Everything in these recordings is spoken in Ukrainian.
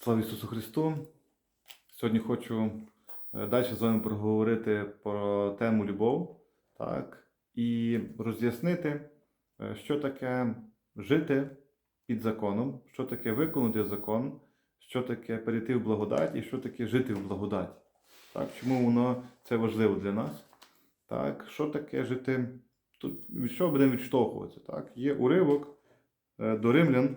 Слава Ісусу Христу! Сьогодні хочу е, далі з вами проговорити про тему любов, так, і роз'яснити, е, що таке жити під законом, що таке виконати закон, що таке перейти в благодать і що таке жити в благодаті. Так, чому воно це важливо для нас? Так, що таке жити? Тут від чого будемо відштовхуватися? Так? Є уривок е, до римлян.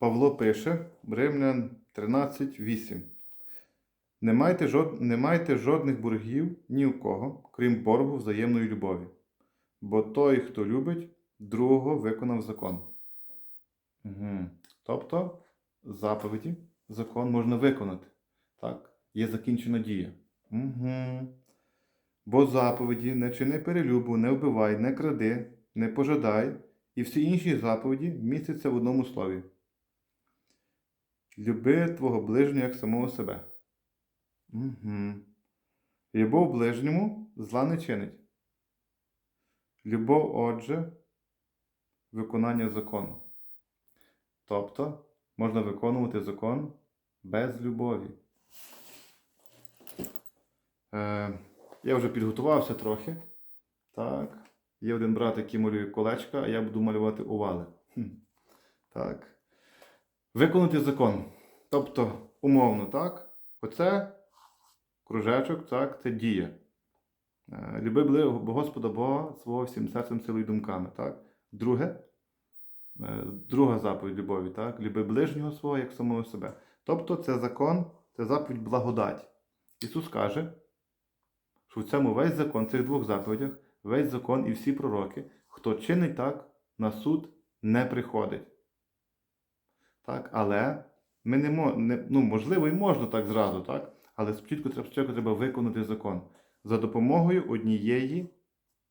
Павло пише, Римлян 13.8. Не майте, жод... не майте жодних боргів ні у кого, крім боргу взаємної любові. Бо той, хто любить, другого виконав закон. Угу. Тобто, заповіді, закон можна виконати. Так? Є закінчена дія. Угу. Бо заповіді не чини перелюбу, не вбивай, не кради, не пожадай, і всі інші заповіді містяться в одному слові. Люби твого ближнього як самого себе. Угу. Любов ближньому зла не чинить. Любов, отже, виконання закону. Тобто можна виконувати закон без любові. Е, я вже підготувався трохи. Так. Є один брат, який малює колечка, а я буду малювати овали. Так. Виконати закон. Тобто, умовно, так? Оце кружечок, так, це дія. Е, Люби Господа Бога свого всім серцем, силою і думками. Так? Друге, е, друга заповідь любові, так? Люби ближнього свого як самого себе. Тобто це закон, це заповідь благодать. Ісус каже, що в цьому весь закон, в цих двох заповідях, весь закон і всі пророки, хто чинить так, на суд не приходить. Так, але ми не, не ну, можливо, і можна так зразу, так? Але спочатку треба, спочатку треба виконати закон за допомогою однієї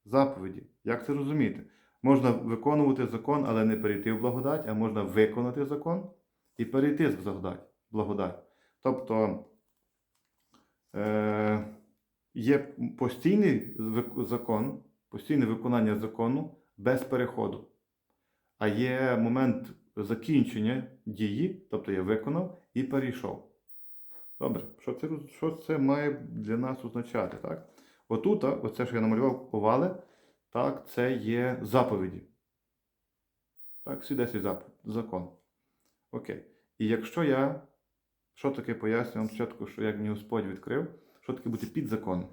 заповіді. Як це розуміти? Можна виконувати закон, але не перейти в благодать, а можна виконати закон і перейти в благодать. Тобто е, є постійний закон, постійне виконання закону без переходу. А є момент закінчення дії, тобто я виконав і перейшов. Добре, що це, що це має для нас означати? Так? Отут, оце, що я намалював овали, так, це є заповіді. Так, всі 10 зап... закон. Окей. І якщо я, що таке пояснюю вам спочатку, що як мені Господь відкрив, що таке бути під законом.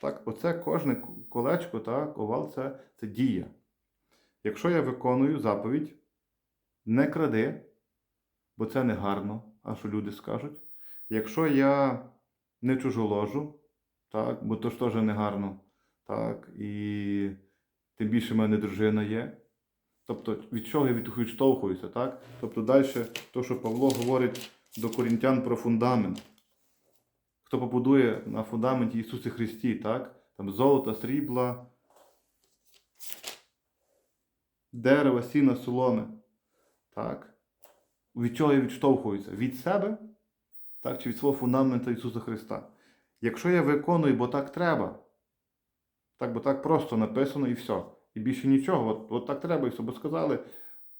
Так, оце кожне колечко, так, овал це, це дія. Якщо я виконую заповідь, не кради, бо це не гарно, а що люди скажуть. Якщо я не чужоложу, так, бо то ж теж не гарно, так, і тим більше в мене дружина є. Тобто від чого я відштовхуюся, так? Тобто далі, то, що Павло говорить до корінтян про фундамент. Хто побудує на фундаменті Ісусі Христі, так? Там золота, срібла, дерева, сіна, соломи. Так? Від чого я відштовхуюся? Від себе так, чи від свого фундамента Ісуса Христа. Якщо я виконую, бо так треба, так, бо так просто написано і все. І більше нічого, от, от так треба, і. Бо сказали,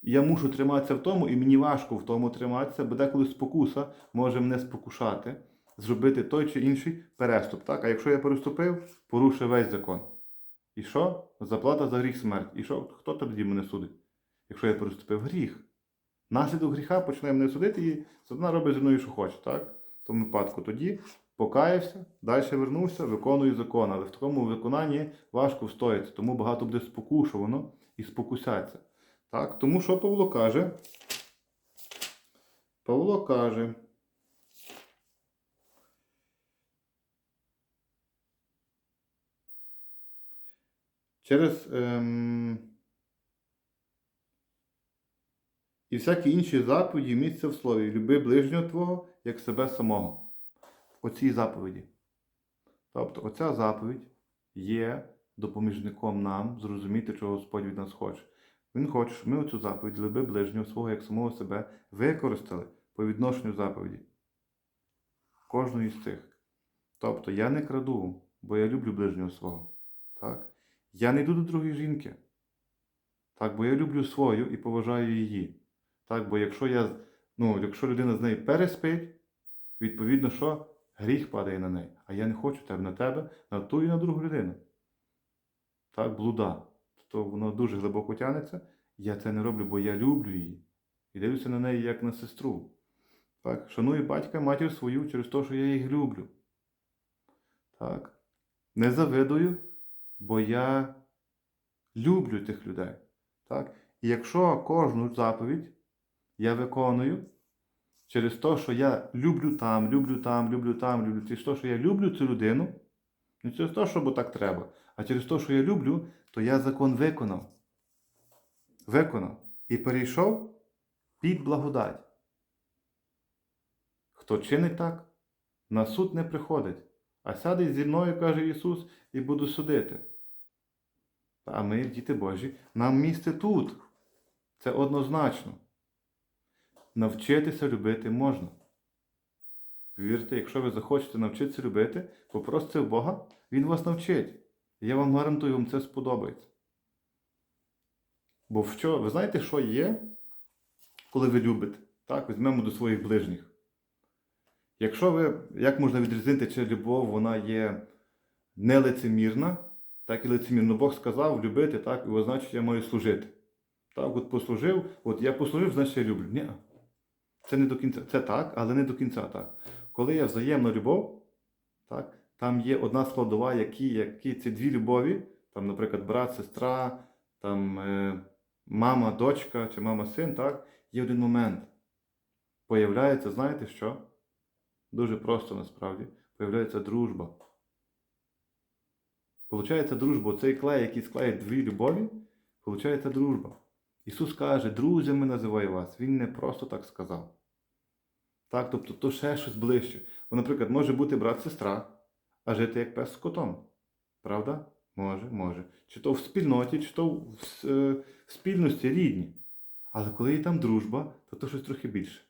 я мушу триматися в тому, і мені важко в тому триматися, бо деколи спокуса може мене спокушати, зробити той чи інший переступ. Так? А якщо я переступив, порушив весь закон. І що? Заплата за гріх смерть. І що? Хто тоді мене судить? Якщо я переступив гріх. Наслідок гріха починає мене судити і сатана робить зі мною, що хоче, так? В тому випадку тоді покаявся, далі вернувся, виконую закон. Але в такому виконанні важко встояти, тому багато буде спокушувано і спокусяться. Так? Тому що Павло каже? Павло каже. Через. Ем... І всякі інші заповіді місця в слові. Люби ближнього твого, як себе самого. Оцій заповіді. Тобто, оця заповідь є допоміжником нам зрозуміти, чого Господь від нас хоче. Він хоче, щоб ми оцю заповідь люби ближнього свого як самого себе використали по відношенню заповіді. Кожної з цих. Тобто, я не краду, бо я люблю ближнього свого. Так? Я не йду до другої жінки. Так, бо я люблю свою і поважаю її. Так, бо якщо я, ну, якщо людина з нею переспить, відповідно, що гріх падає на неї. А я не хочу тебе на тебе, на ту і на другу людину. Так, блуда. То воно дуже глибоко тягнеться. Я це не роблю, бо я люблю її. І дивлюся на неї як на сестру. Так, шаную батька, матір свою через те, що я їх люблю. Так. Не завидую, бо я люблю тих людей. Так? І якщо кожну заповідь я виконую через те, що я люблю там, люблю там, люблю там, люблю через те, що я люблю цю людину, не через те, що бо так треба, а через те, що я люблю, то я закон виконав. Виконав. І перейшов під благодать. Хто чинить так, на суд не приходить, а сяде зі мною, каже Ісус, і буду судити. А ми, діти Божі, нам місце тут. Це однозначно. Навчитися любити можна. Вірте, якщо ви захочете навчитися любити, попросите в Бога, Він вас навчить. Я вам гарантую, вам це сподобається. Бо що, ви знаєте, що є, коли ви любите? Так, візьмемо до своїх ближніх. Якщо ви, як можна відрізнити, чи любов вона є нелицемірна, так і лицемірно. Бог сказав любити, так, і значить, я маю служити. Так, от послужив, от я послужив, значить я люблю. Ні. Це не до кінця. Це так, але не до кінця так. Коли є взаємна любов, так, там є одна складова, які, які ці дві любові, там, наприклад, брат, сестра, там, е, мама, дочка чи мама, син, так, є один момент. Появляється, знаєте що? Дуже просто насправді. Появляється дружба. Получається дружба. Цей клей, який склеїть дві любові, получається дружба. Ісус каже, друзями називаю вас. Він не просто так сказав. Так, тобто то ще щось ближче. Бо, наприклад, може бути брат-сестра, а жити як пес з котом. Правда? Може, може. Чи то в спільноті, чи то в е, спільності рідні. Але коли є там дружба, то то щось трохи більше.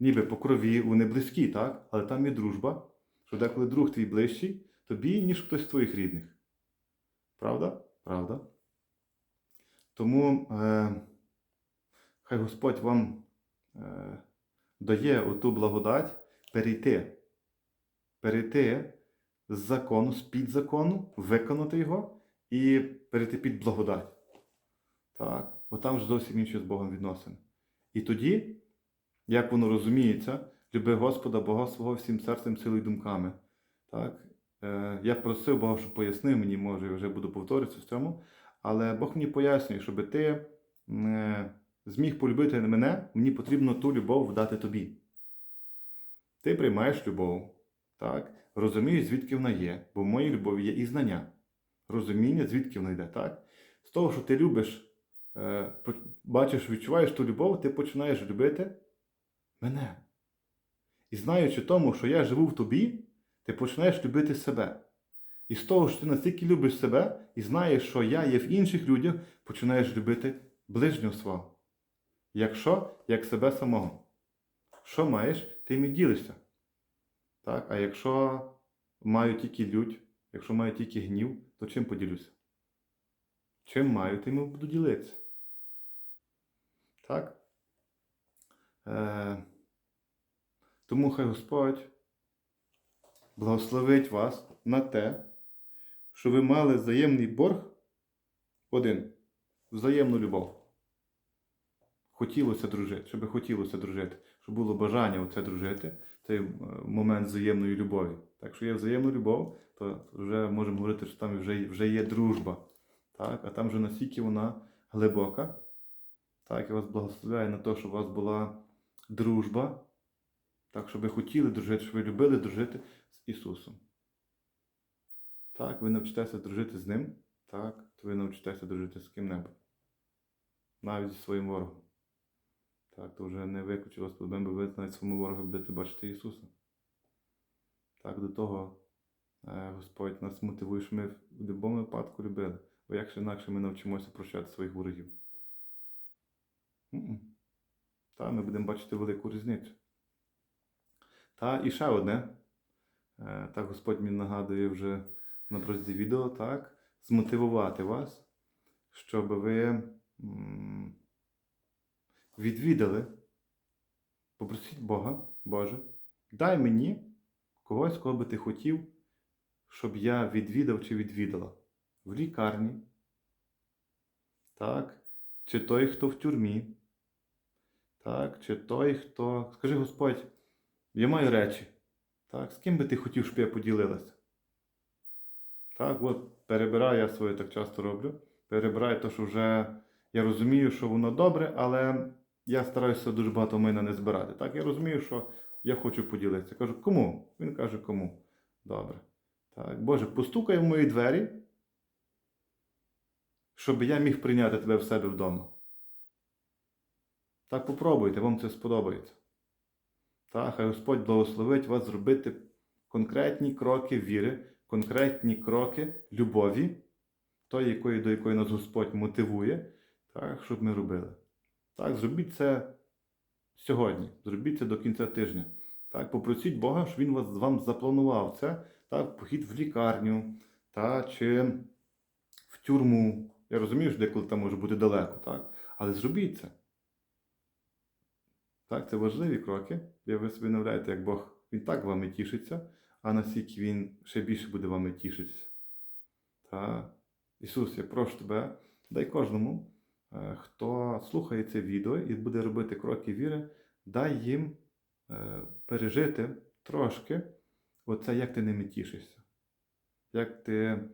Ніби по крові вони близькі, так? Але там є дружба, що деколи друг твій ближчий тобі, ніж хтось з твоїх рідних. Правда? Правда. Тому е, хай Господь вам дає оту благодать перейти. Перейти з закону, з під закону, виконати його і перейти під благодать. Так, бо там ж зовсім інші з Богом відносини. І тоді, як воно розуміється, люби Господа Бога свого всім серцем, силою і думками. Так? Е, я просив Бога, щоб пояснив мені, може, я вже буду повторюватися в цьому, але Бог мені пояснює, щоб ти е, зміг полюбити мене, мені потрібно ту любов дати тобі. Ти приймаєш любов, так? розумієш, звідки вона є, бо в моїй любові є і знання, розуміння, звідки вона йде. так? З того, що ти любиш, е, бачиш, відчуваєш ту любов, ти починаєш любити мене. І знаючи тому, що я живу в тобі, ти починаєш любити себе. І з того, що ти настільки любиш себе і знаєш, що я є в інших людях, починаєш любити ближнього свого. Якщо, як себе самого. Що маєш, тим і ділишся. Так? А якщо маю тільки лють, якщо маю тільки гнів, то чим поділюся? Чим маю, тим і буду ділитися. Так? Е, тому хай Господь благословить вас на те, що ви мали взаємний борг один взаємну любов. Хотілося дружити, щоб хотілося дружити, щоб було бажання оце дружити, цей е, момент взаємної любові. Так що є взаємна любов, то вже можемо говорити, що там вже, вже є дружба. Так? А там вже настільки вона глибока. Так, я вас благословляю на те, щоб у вас була дружба. Так, щоб ви хотіли дружити, щоб ви любили дружити з Ісусом. Так, ви навчитеся дружити з Ним, так, то ви навчитеся дружити з ким-небудь. Навіть зі своїм ворогом. Так, то вже не виключило вас бо ви навіть своєму ворогу будете бачити Ісуса. Так, до того е, Господь нас мотивує, що ми в будь-якому випадку любили. Бо як же інакше ми навчимося прощати своїх ворогів. Та, ми будемо бачити велику різницю. Та і ще одне. Е, Так Господь мені нагадує вже на протязі відео, так, змотивувати вас, щоб ви відвідали, попросіть Бога, Боже, дай мені когось, кого би ти хотів, щоб я відвідав чи відвідала в лікарні, так, чи той, хто в тюрмі, так, чи той, хто. Скажи Господь, я маю речі. Так, з ким би ти хотів, щоб я поділилася? Так, от перебираю, я своє так часто роблю. Перебираю те, що вже я розумію, що воно добре, але я стараюся дуже багато мене не збирати. Так, я розумію, що я хочу поділитися. Кажу, кому? Він каже, кому? Добре. Так, Боже, постукай в мої двері, щоб я міг прийняти тебе в себе вдома. Так попробуйте, вам це сподобається. Так, хай Господь благословить вас зробити конкретні кроки віри, конкретні кроки любові, той, якої, до якої нас Господь мотивує, так, щоб ми робили. Так, зробіть це сьогодні, зробіть це до кінця тижня. Так, попросіть Бога, щоб Він вас, вам запланував це, так, похід в лікарню, та, чи в тюрму. Я розумію, що деколи там може бути далеко, так? але зробіть це. Так, це важливі кроки. І ви собі уявляєте, як Бог Він так вами тішиться, а наскільки Він ще більше буде вами тішитися. Та, Ісус, я прошу тебе, дай кожному, хто слухає це відео і буде робити кроки віри, дай їм е, пережити трошки оце, як ти ними тішишся. Як ти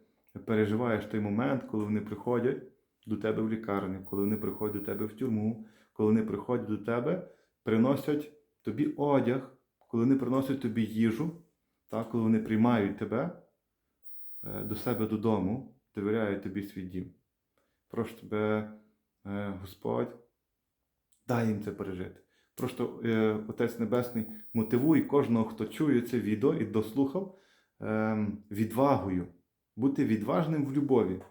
переживаєш той момент, коли вони приходять до тебе в лікарню, коли вони приходять до тебе в тюрму, коли вони приходять до тебе, приносять тобі одяг, коли вони приносять тобі їжу, так, коли вони приймають тебе е, до себе додому, довіряють тобі свій дім. Прошу тебе, е, Господь, дай їм це пережити. Просто е, Отець Небесний мотивуй кожного, хто чує це відео і дослухав е, відвагою, бути відважним в любові.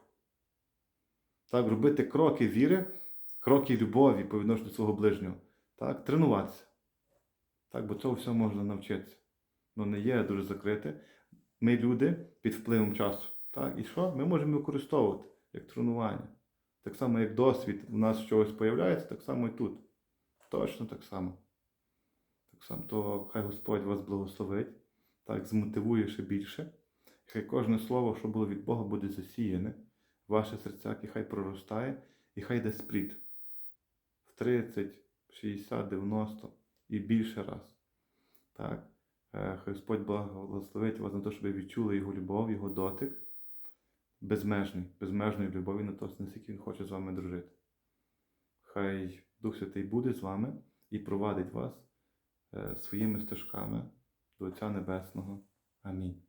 Так, робити кроки віри, кроки любові по відношенню до свого ближнього. Так, тренуватися. Так, бо цього всього можна навчитися. Ну не є дуже закрите. Ми люди під впливом часу. Так, і що? Ми можемо використовувати як тренування. Так само, як досвід у нас чогось появляється, так само і тут. Точно так само. Так само, то хай Господь вас благословить, так, змотивує ще більше. Хай кожне слово, що було від Бога, буде засіяне в ваші серця, і хай проростає, і хай йде спліт. В 30, 60, 90 і більше раз. Так. Е, Хай Господь благословить вас на те, щоб ви відчули Його любов, Його дотик. Безмежний, безмежної любові на того, наскільки Він хоче з вами дружити. Хай Дух Святий буде з вами і провадить вас е, своїми стежками до Отця Небесного. Амінь.